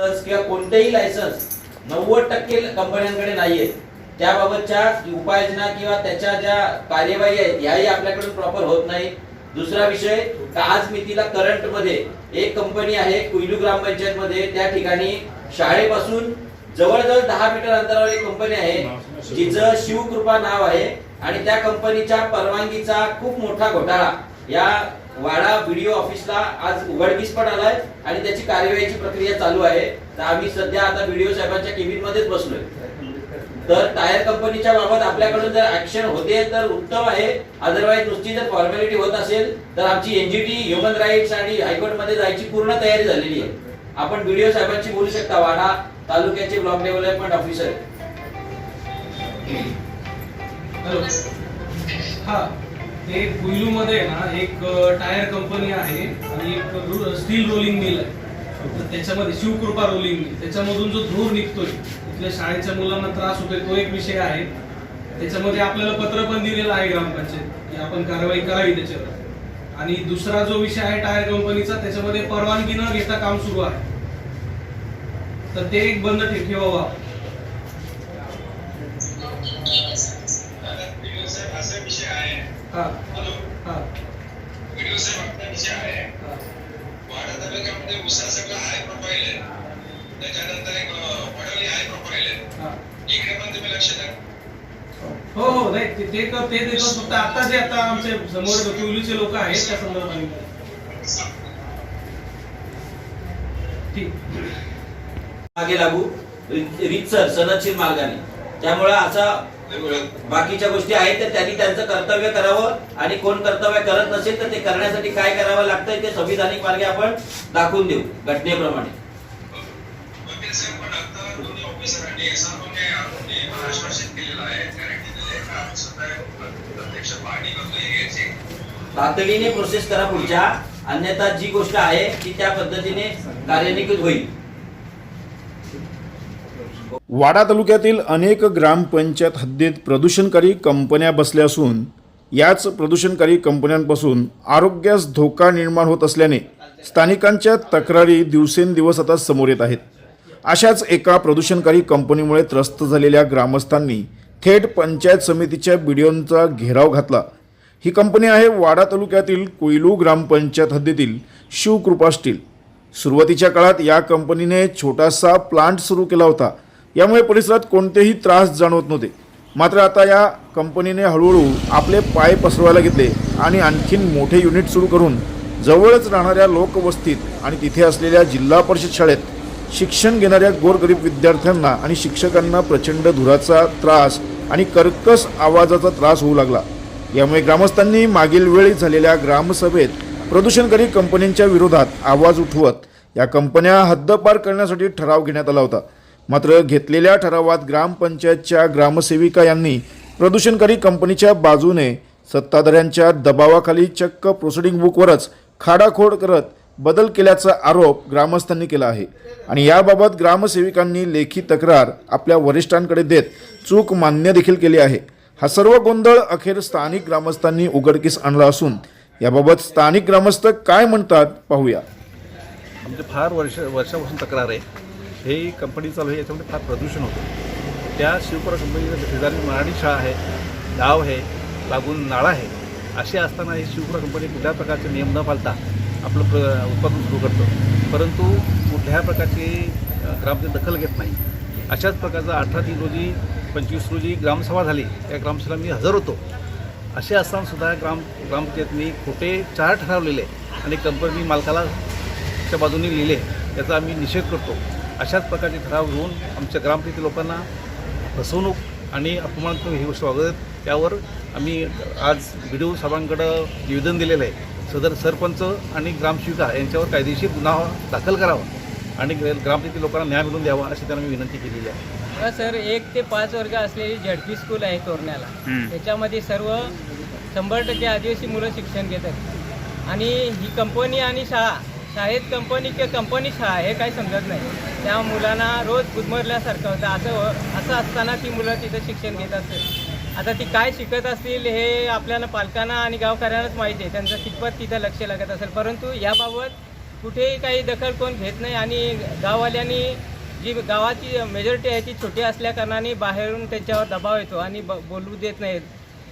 किंवा कोणतेही लायसन्स नव्वद टक्के कंपन्यांकडे नाहीये. त्याबाबतच्या उपाययोजना किंवा त्याच्या ज्या कार्यवाही आहेत याही आपल्याकडून प्रॉपर होत नाही. दुसरा विषय का आज मितीला करंटमध्ये एक कंपनी आहे कुईलू ग्रामपंचायत मध्ये त्या ठिकाणी शाळेपासून जवळजवळ दहा मीटर अंतरावर एक कंपनी आहे जिचं शिवकृपा नाव आहे. आणि त्या कंपनीच्या परवानगीचा खूप मोठा घोटाळा. या वाडा व्हिडिओ ऑफिसला आज उघडकीस पण आलाय आणि त्याची कार्यवाहीची प्रक्रिया चालू आहे. तर आम्ही सध्या आता व्हिडिओ साहेबांच्या केबिन मध्येच बसलोय. तर टायर कंपनीच्या बाबत आपल्याकडून जर ऍक्शन होते तर उत्तम आहे. अदरवाईज नुसती जर फॉर्मॅलिटी होत असेल तर आमची एनजीटी ह्युमन राईट्स आणि हायकोर्टमध्ये जायची पूर्ण तयारी झालेली आहे. आपण व्हिडिओ साहेबांशी बोलू शकता. वाडा तालुक्याचे ब्लॉक डेव्हलपमेंट ऑफिसर हॅलो हे ते मध्ये ना एक टायर कंपनी आहे आणि एक स्टील रोलिंग मिल आहे. तर त्याच्यामध्ये शिवकृपा रोलिंग मिल त्याच्यामधून जो धूर निघतोय तिथल्या शाळेच्या मुलांना त्रास होतोय तो एक विषय आहे. त्याच्यामध्ये आपल्याला पत्र पण दिलेलं आहे ग्रामपंचायत की आपण कारवाई करावी त्याच्यावर. आणि दुसरा जो विषय आहे टायर कंपनीचा त्याच्यामध्ये परवानगी न घेता काम सुरू आहे. तर ते एक बंद ठे- ठेवावं आपण. व्हिडिओ साहेब असा विषय आहे हा. हा. व्हिडिओ साहेब विषय आहे हा. वाडा तालुक्यामध्ये उसा सगळं हाय प्रोफाईल आहे त्याच्यानंतर एक वडवली हाय प्रोफाईल आहे इकडे पण तुम्ही लक्ष द्या हो हो नाही ते ते ते देतो फक्त आता जे आता आमचे समोर पिवलीचे लोक आहेत त्या संदर्भात ठीक. मागे लागू. रि- रीतसर सनदशीर मार्गाने. त्यामुळे असा बाकीच्या गोष्टी आहेत तर त्यांनी त्यांचं कर्तव्य करावं आणि कोण कर्तव्य करत नसेल तर ते करण्यासाठी काय करावं लागतंय ते संविधानिक मार्गे आपण दाखवून देऊ घटनेप्रमाणे. तातडीने प्रोसेस करा पुढच्या. अन्यथा जी गोष्ट आहे ती त्या पद्धतीने कार्यान्वित होईल. वाडा तालुक्यातील अनेक ग्रामपंचायत हद्दीत प्रदूषणकारी कंपन्या बसल्या असून याच प्रदूषणकारी कंपन्यांपासून आरोग्यास धोका निर्माण होत असल्याने स्थानिकांच्या तक्रारी दिवसेंदिवस आता समोर येत आहेत. अशाच एका प्रदूषणकारी कंपनीमुळे त्रस्त झालेल्या ग्रामस्थांनी थेट पंचायत समितीच्या बीडीओंचा घेराव घातला. ही कंपनी आहे वाडा तालुक्यातील कोयलू ग्रामपंचायत हद्दीतील शिवकृपा स्टील. सुरुवातीच्या काळात या कंपनीने छोटासा प्लांट सुरू केला होता. यामुळे परिसरात कोणतेही त्रास जाणवत नव्हते. मात्र आता या कंपनीने हळूहळू आपले पाय पसरवायला घेतले आणि आणखीन मोठे युनिट सुरू करून जवळच राहणाऱ्या लोकवस्तीत आणि तिथे असलेल्या जिल्हा परिषद शाळेत शिक्षण घेणाऱ्या गोरगरीब विद्यार्थ्यांना आणि शिक्षकांना प्रचंड धुराचा त्रास आणि कर्कश आवाजाचा त्रास होऊ लागला. यामुळे ग्रामस्थांनी मागील वेळी झालेल्या ग्रामसभेत प्रदूषणकारी कंपन्यांच्या विरोधात आवाज उठवत या कंपन्या हद्दपार करण्यासाठी ठराव घेण्यात आला होता. मात्र घेतलेल्या ठरावात ग्रामपंचायतच्या ग्रामसेविका यांनी प्रदूषणकारी कंपनीच्या बाजूने सत्ताधाऱ्यांच्या दबावाखाली चक्क प्रोसिडिंग बुकवरच खाडाखोड करत बदल केल्याचा आरोप ग्रामस्थांनी केला आहे. आणि याबाबत ग्रामसेविकांनी लेखी तक्रार आपल्या वरिष्ठांकडे देत चूक मान्य देखील केली आहे. हा सर्व गोंधळ अखेर स्थानिक ग्रामस्थांनी उघडकीस आणला असून याबाबत स्थानिक ग्रामस्थ काय म्हणतात पाहूया. आमचे फार वर्ष वर्षापासून तक्रार आहे. हे कंपनी चालू आहे याच्यामध्ये फार प्रदूषण होतं. त्या शिवपुरा कंपनीच्या शेजारी मराठी शाळा आहे गाव आहे लागून नाळा आहे असे असताना ही शिवपुरा कंपनी कुठल्या प्रकारचे नियम न पाळता आपलं प्र उत्पादन सुरू करतं. परंतु कुठल्या प्रकारची ग्रामची दखल घेत नाही. अशाच प्रकारचा अठरा तीन रोजी पंचवीस रोजी ग्रामसभा झाली. त्या ग्रामसभेला मी हजर होतो. असे असताना सुद्धा ग्राम ग्रामपंचायतनी खोटे चार ठरवलेले आणि कंपनी मालकाला च्या बाजूने लिहिले याचा आम्ही निषेध करतो. अशाच प्रकारचे ठराव घेऊन आमच्या ग्रामपंचायती लोकांना फसवणूक आणि अपमानात्मक ही गोष्ट वागत त्यावर आम्ही आज व्हिडिओ साहेबांकडं निवेदन दिलेलं आहे. सदर सरपंच आणि ग्रामसेविका यांच्यावर कायदेशीर गुन्हा दाखल करावा. आणि ग्र- ग्रामपंचायती लोकांना न्याय मिळवून द्यावा अशी त्यांना मी विनंती केलेली आहे. सर एक ते पाच वर्ग असलेली झडपी स्कूल आहे तोरण्याला. त्याच्यामध्ये सर्व शंभर टक्के आदिवासी मुलं शिक्षण घेतात. आणि ही कंपनी आणि शाळा शाळेत कंपनी किंवा कंपनी शाळा हे काही समजत नाही. त्या मुलांना रोज गुदमरल्यासारखं होतं. असं हो- असं असताना ती मुलं तिथं शिक्षण घेत असतात. आता ती काय शिकत असतील हे आपल्याला पालकांना आणि गावकऱ्यांनाच माहिती आहे. त्यांचं कितपत तिथं लक्ष लागत असेल. परंतु याबाबत कुठेही काही दखल कोण घेत नाही आणि गाववाल्यांनी जी गावाची मेजॉरिटी आहे ती छोटी असल्याकारणाने बाहेरून त्यांच्यावर दबाव येतो आणि ब बोलू देत नाहीत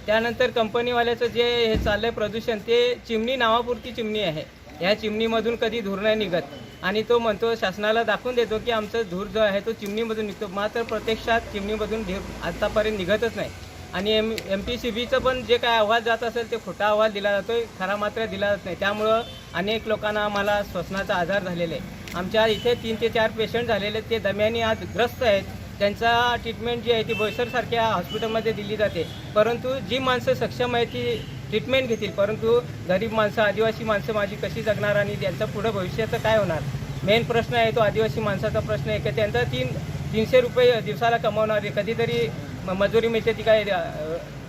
त्यानंतर कंपनीवाल्याचं जे हे चाललंय प्रदूषण ते चिमणी नावापुरती चिमणी आहे. ह्या चिमणीमधून कधी धूर नाही निघत. आणि तो म्हणतो शासनाला दाखवून देतो की आमचा धूर जो आहे तो चिमणीमधून निघतो. मात्र प्रत्यक्षात चिमणीमधून धूर आतापर्यंत निघतच नाही. आणि एम एम पी सी बीचं पण जे काय अहवाल जात असेल ते खोटा अहवाल दिला जातो खरा मात्र दिला जात नाही. त्यामुळं अनेक लोकांना आम्हाला श्वसनाचा आजार झालेला आहे. आमच्या इथे तीन ते चार पेशंट झालेले आहेत, ते दम्याने आज ग्रस्त आहेत. त्यांचा ट्रीटमेंट जी आहे ती बोईसरसारख्या हॉस्पिटलमध्ये दिली जाते. परंतु जी माणसं सक्षम आहे ती ट्रीटमेंट घेतील. परंतु गरीब माणसं आदिवासी माणसं माझी कशी जगणार आणि त्यांचं पुढं भविष्याचं काय होणार? मेन प्रश्न आहे तो आदिवासी माणसाचा प्रश्न आहे की त्यांचा तीन तीनशे रुपये दिवसाला कमावणारे कधीतरी मजुरी मिळते ती काय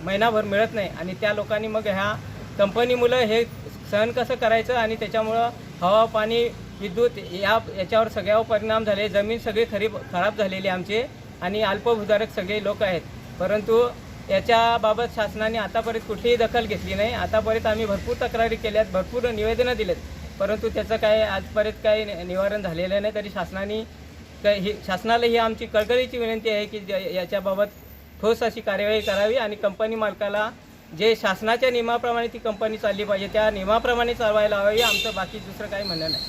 महिनाभर मिळत नाही. आणि त्या लोकांनी मग ह्या कंपनीमुळं हे सहन कसं करायचं आणि त्याच्यामुळं हवा पाणी विद्युत या याच्यावर सगळ्यावर परिणाम झाले. जमीन सगळी खरीब खराब झालेली आमचे आणि अल्पभूधारक सगळे लोक आहेत. परंतु याच्याबाबत शासनाने आतापर्यंत कुठलीही दखल घेतली नाही. आतापर्यंत आम्ही भरपूर तक्रारी केल्यात भरपूर निवेदनं दिलेत. परंतु त्याचं काय आजपर्यंत काही निवारण झालेलं नाही. तरी शासनाने ही शासनाला ही आमची कळकळीची विनंती आहे की ज- याच्याबाबत ठोस अशी कार्यवाही करावी आणि कंपनी मालकाला जे शासनाच्या नियमाप्रमाणे ती कंपनी चालली पाहिजे त्या नियमाप्रमाणे चालवायला हवी आमचं बाकी दुसरं काही म्हणणं नाही.